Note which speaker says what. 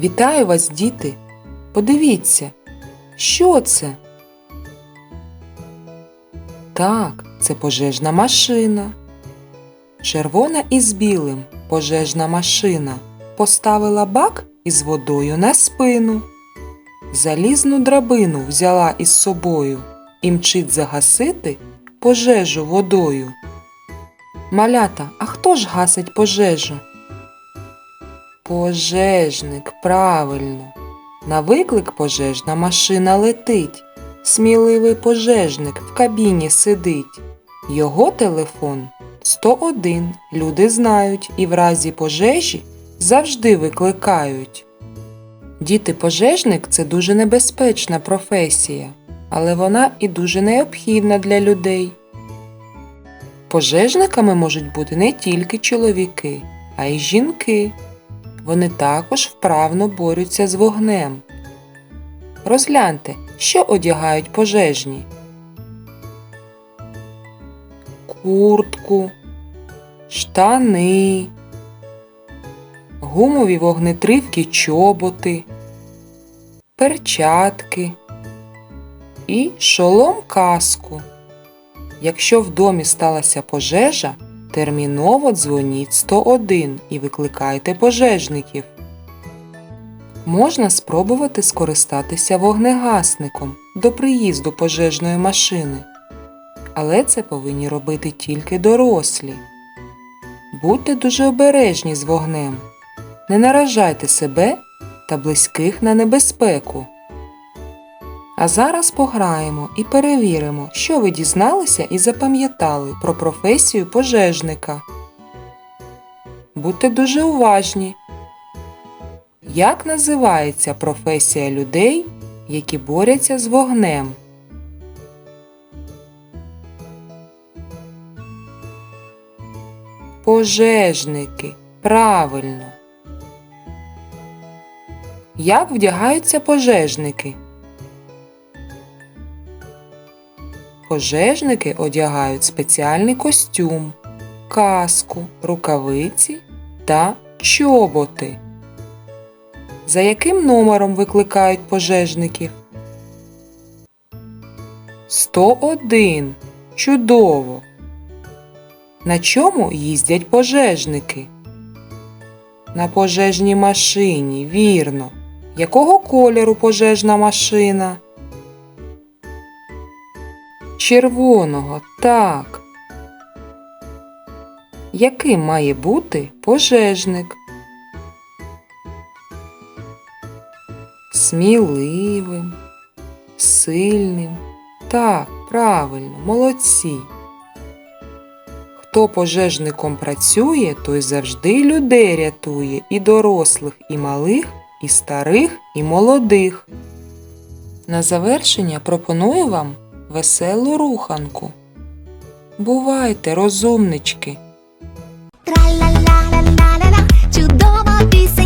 Speaker 1: Вітаю вас, діти! Подивіться, що це? Так, це пожежна машина. Червона із білим пожежна машина поставила бак із водою на спину. Залізну драбину взяла із собою і мчить загасити пожежу водою. Малята, а хто ж гасить пожежу? Пожежник, правильно. На виклик пожежна машина летить. Сміливий пожежник в кабіні сидить. Його телефон 101. Люди знають і в разі пожежі завжди викликають. Діти пожежник це дуже небезпечна професія, але вона і дуже необхідна для людей. Пожежниками можуть бути не тільки чоловіки, а й жінки. Вони також вправно борються з вогнем. Розгляньте, що одягають пожежні. Куртку, штани, гумові вогнетривкі чоботи, перчатки і шолом каску. Якщо в домі сталася пожежа, терміново дзвоніть 101 і викликайте пожежників. Можна спробувати скористатися вогнегасником до приїзду пожежної машини. Але це повинні робити тільки дорослі. Будьте дуже обережні з вогнем. Не наражайте себе та близьких на небезпеку. А зараз пограємо і перевіримо, що ви дізналися і запам'ятали про професію пожежника. Будьте дуже уважні. Як називається професія людей, які борються з вогнем? Пожежники. Правильно. Як вдягаються пожежники? Пожежники одягають спеціальний костюм, каску, рукавиці та чоботи. За яким номером викликають пожежників? 101. Чудово. На чому їздять пожежники? На пожежній машині, вірно. Якого кольору пожежна машина? Червоного, так. Яким має бути пожежник? Сміливим, сильним. Так, правильно, молодці. Хто пожежником працює, той завжди людей рятує і дорослих, і малих, і старих, і молодих. На завершення пропоную вам веселу руханку. Бувайте, розумнички! Тра-ла-ла-ла-ла-ла-ла, чудова пісень.